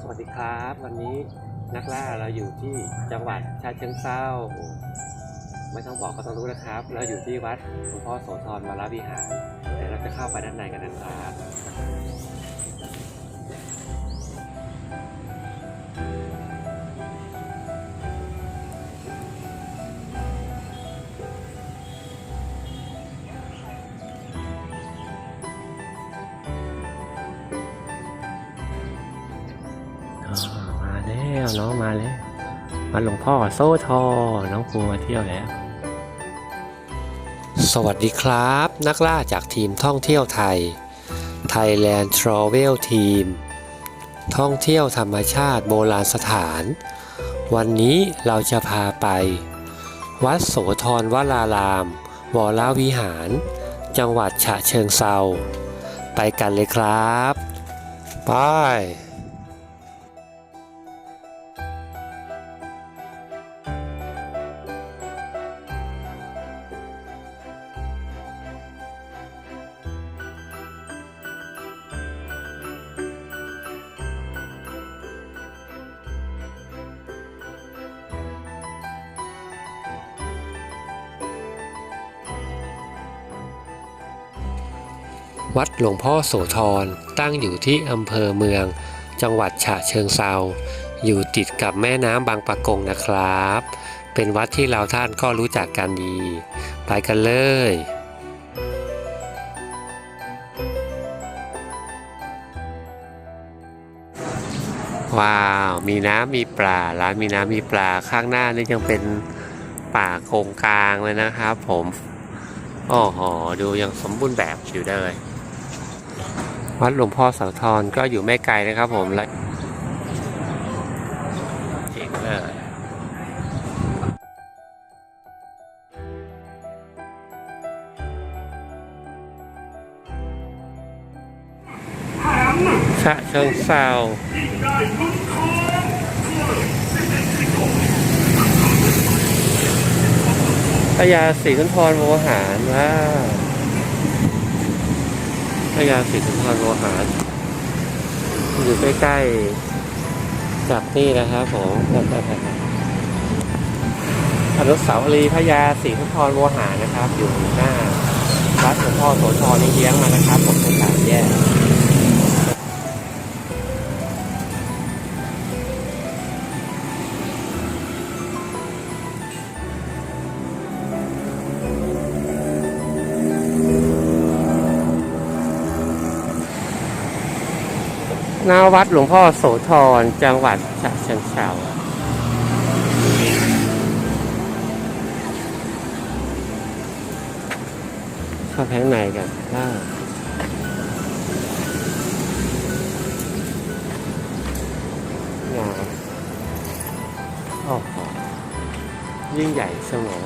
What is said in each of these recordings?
สวัสดีครับ วันนี้นักล่าเราอยู่ที่จังหวัดชาเชิงเซาไม่ต้องบอกก็ต้องรู้นะครับ เราอยู่ที่วัดหลวงพ่อโสธรวรวิหารเดี๋ยวเราจะเข้าไปด้านในกันนะครับ แล้วน้องมาแล้วมาหลวงพ่อโซทอน้องครูมาเที่ยวแล้ว สวัสดีครับ นักล่าจากทีมท่องเที่ยวไทย Thailand Travel Team ท่องเที่ยวธรรมชาติโบราณสถาน วันนี้เราจะพาไป วัดโสธรวราราม วรวิหาร จังหวัดฉะเชิงเซาไปกันเลยครับ ไป วัดหลวงพ่อโสธรตั้งอยู่ที่อำเภอเมือง จังหวัดฉะเชิงเซาอยู่ติดกับแม่น้ำบางปะกงนะครับ เป็นวัดที่เราท่านก็รู้จักกันดี ไปกันเลยว้าว มีน้ำมีปลา ร้านมีน้ำมีปลา ข้างหน้านี่ยังเป็นป่าโกงกลางเลยนะครับผม โอ้โห ดูยังสมบูรณ์แบบอยู่เลย วัดหลวงพ่อโสธรก็อยู่ไม่ไกลนะครับผมและเจ๋งเลยฉะเชิงเซาพญาศรีสุนทรโวหารว้า พยาศรีสุนทรโลหารอยู่ใกล้ๆกับนี่นะครับผมอนุสาวรีย์พญาศรีสุนทรโลหารนะครับ อยู่หน้าวัดหลวงพ่อโสธรนี่เยี้ยงมานะครับผมเป็นสามแยก หน้าวัดหลวงพ่อโสธรจังหวัดฉะเชิงเทราเข้าข้างในกันได้งาโอ้โหยิ่งใหญ่เสมอ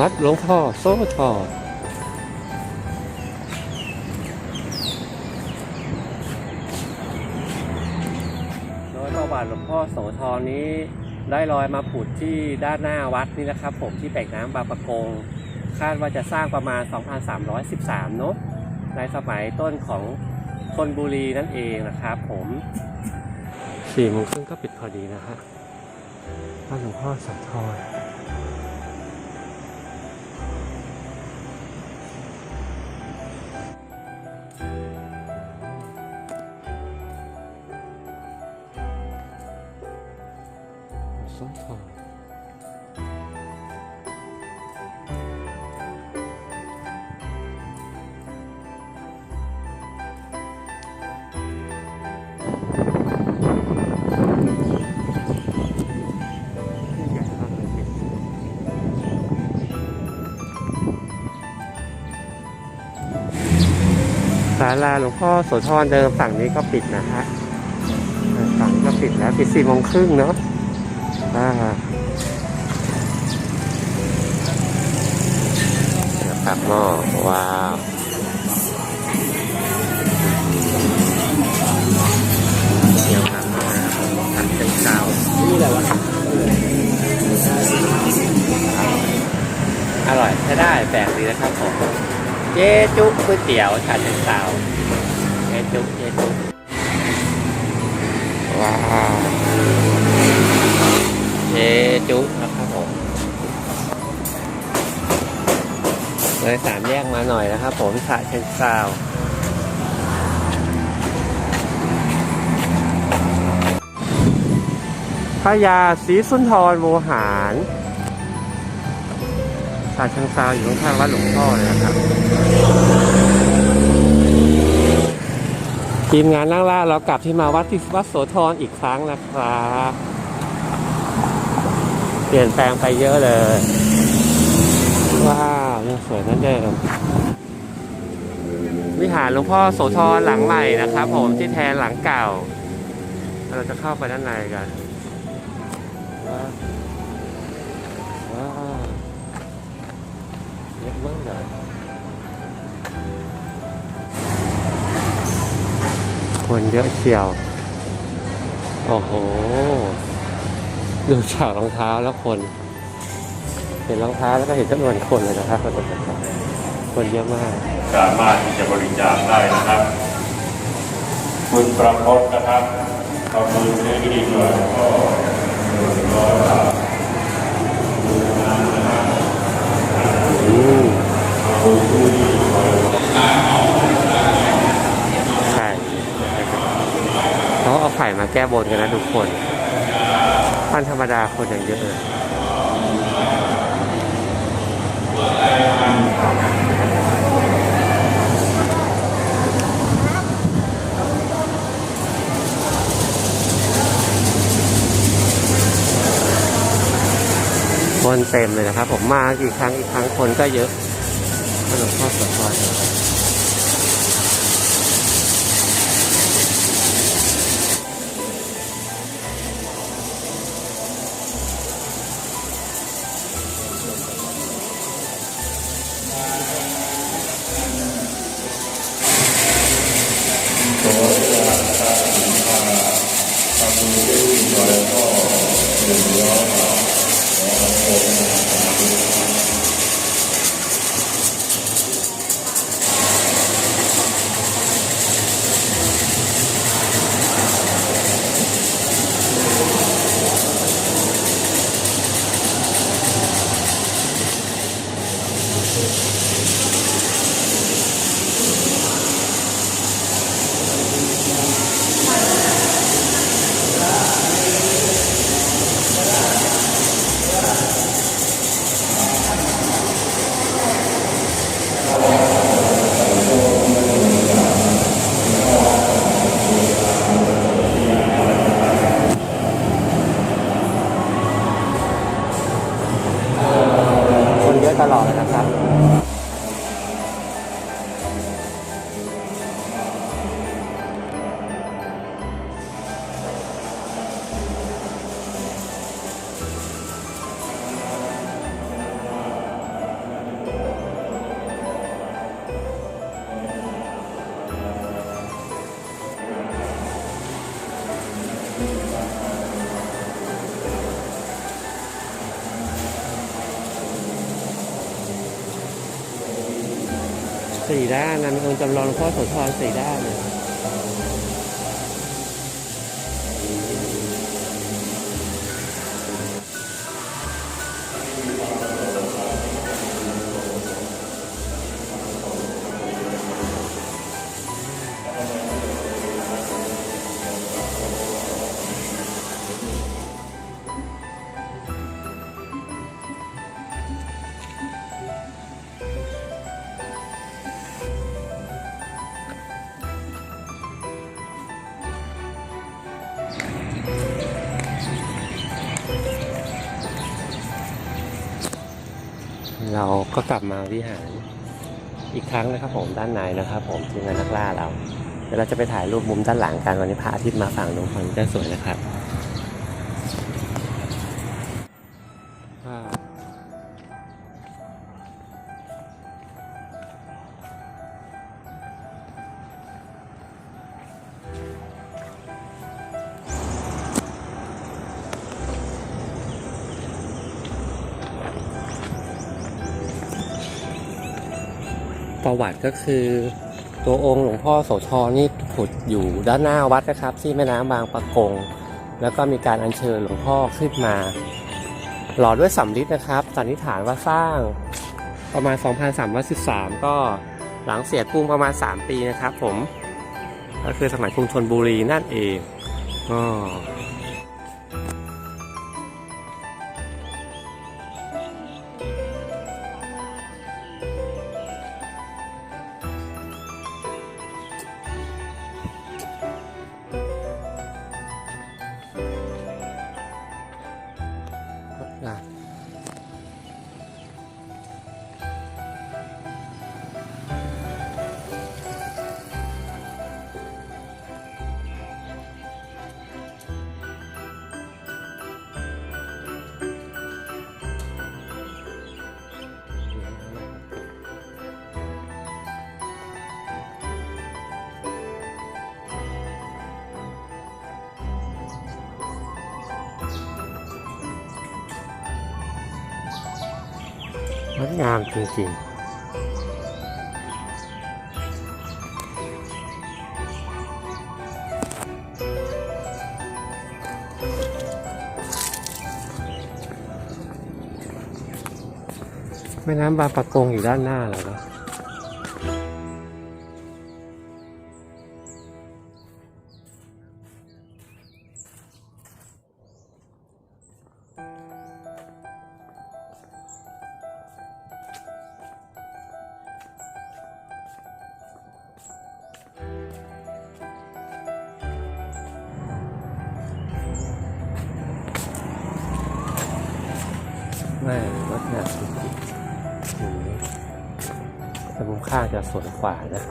วัดหลวงพ่อโสธรโดยประวัติหลวงพ่อโสธรนี้ได้ลอยมาผุดที่ด้านหน้าวัดนี่นะครับ ผมที่แบกน้ำบางประกง คาดว่าจะสร้างประมาณ 2313เนอะในสมัยต้นของธนบุรีนั่นเองนะครับผมสี่โมงครึ่งก็ปิดพอดีนะฮะวัดหลวงพ่อโสธร สมทองศาลาหลวงพ่อโสธรเดิมฝั่งนี้ก็ปิดนะฮะ ฝั่งก็ปิดแล้ว ปิดสี่โมงครึ่งเนาะ ครับก็ว้าวเดี๋ยวครับผัดเป็นข้านี่แหละวะอร่อยใช้ได้แปลกดีนะครับผมเจ๊จุ๊ก๋วยเตี๋ยวชาเป็นข้าเจ๊จุ๊เจ๊จุ๊ว้าว จ๊จุนะครับผมเลยสามแยกมาหน่อยนะครับผมชาเชิงซาวพระยาศรีสุนทรโวหารชาเชิงซาวอยู่ข้างวัดหลวงพ่อเลยนะครับ ทีมงานนั่งล่าเรากลับที่มาวัดที่วัดโสธรอีกครั้งนะครับ เปลี่ยนแปลงไปเยอะเลย ว้าวยังสวยเหมือนเดิมวิหารหลวงพ่อโสธรหลังใหม่นะครับ ผมที่แทนหลังเก่า เราจะเข้าไปด้านในกันว้าวว้าวเยอะมากเลยคนเยอะเชียว โอ้โห ดูจากรองเท้าแล้วคน เห็นรองเท้าแล้วก็เห็นจำนวนคนเลยนะครับคนเยอะมาก สามารถที่จะบริจาคได้นะครับ คุณประพจน์นะครับเอามือเลี้ยงดีหน่อยก็หนึ่งร้อยบาทอืมไข่เขาเอาไข่มาแก้บนกันนะทุกคน วันธรรมดาคนยังเยอะเลยคนเต็มเลยนะครับ ผมมากี่ครั้งอีกครั้งคนก็เยอะขนมข้าวสดทอด สี่ด้านนะมีองค์จำลองหลวงพ่อโสธรสี่ด้าน ก็กลับมาวิหารอีกครั้งนะครับผมด้านในนะครับผมทีมงานนักล่าเรา เดี๋ยวเราจะไปถ่ายรูปมุมด้านหลังกันวันนี้พระอาทิตย์มาฝั่งนู้นฝั่งนี้จะสวยนะครับ ประวัติก็คือ ตัวองค์หลวงพ่อโสธรนี่ขุดอยู่ด้านหน้าวัดนะครับ ที่แม่น้ำบางปะกง แล้วก็มีการอัญเชิญหลวงพ่อขึ้นมา หล่อด้วยสำริดนะครับสันนิษฐานว่าสร้างประมาณ 2313 ก็หลังเสียกรุงประมาณ 3 ปีนะครับผม ก็คือสมัยกรุงธนบุรีนั่นเองก็ง ดงามจริงๆแม่น้ำบางปะกงอยู่ด้านหน้าเล้วนะ แม่รถเนี่ยอืมแต่มุมข้างจะสวยกว่านะ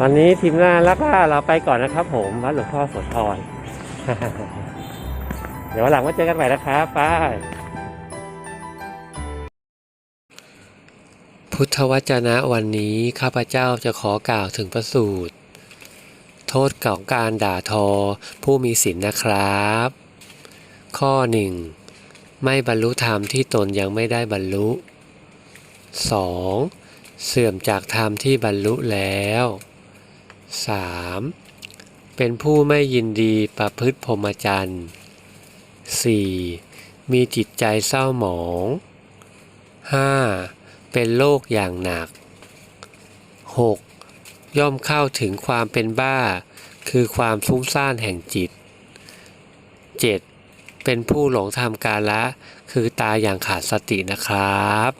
วันนี้ทีมงานแล้วก็เราไปก่อนนะครับผมวัดหลวงพ่อโสธรเดี๋ยววันหลังมาเจอกันใหม่นะครับไปพุทธวจนะวันนี้ข้าพเจ้าจะขอกล่าวถึงประสูตร โทษของการด่าทอผู้มีศีลนะครับ ข้อ 1. ไม่บรรลุธรรมที่ตนยังไม่ได้บรรลุ 2. เสื่อมจากธรรมที่บรรลุแล้ว 3. เป็นผู้ไม่ยินดีประพฤติพรหมจรรย์ 4. มีจิตใจเศร้าหมอง 5. เป็นโรคอย่างหนัก 6. ย่อมเข้าถึงความเป็นบ้า คือความฟุ้งซ่านแห่งจิต 7. เป็นผู้หลงทำกาละ คือตายอย่างขาดสตินะครับ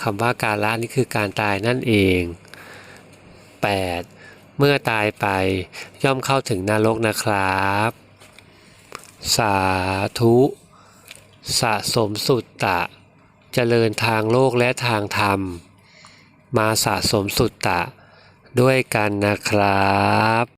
คำว่ากาละนี่คือการตายนั่นเอง 8. เมื่อตายไปย่อมเข้าถึงนรกนะครับ สาธุ สะสมสุตตะ เจริญทางโลกและทางธรรม มาสะสมสุตตะ ด้วยกันนะครับ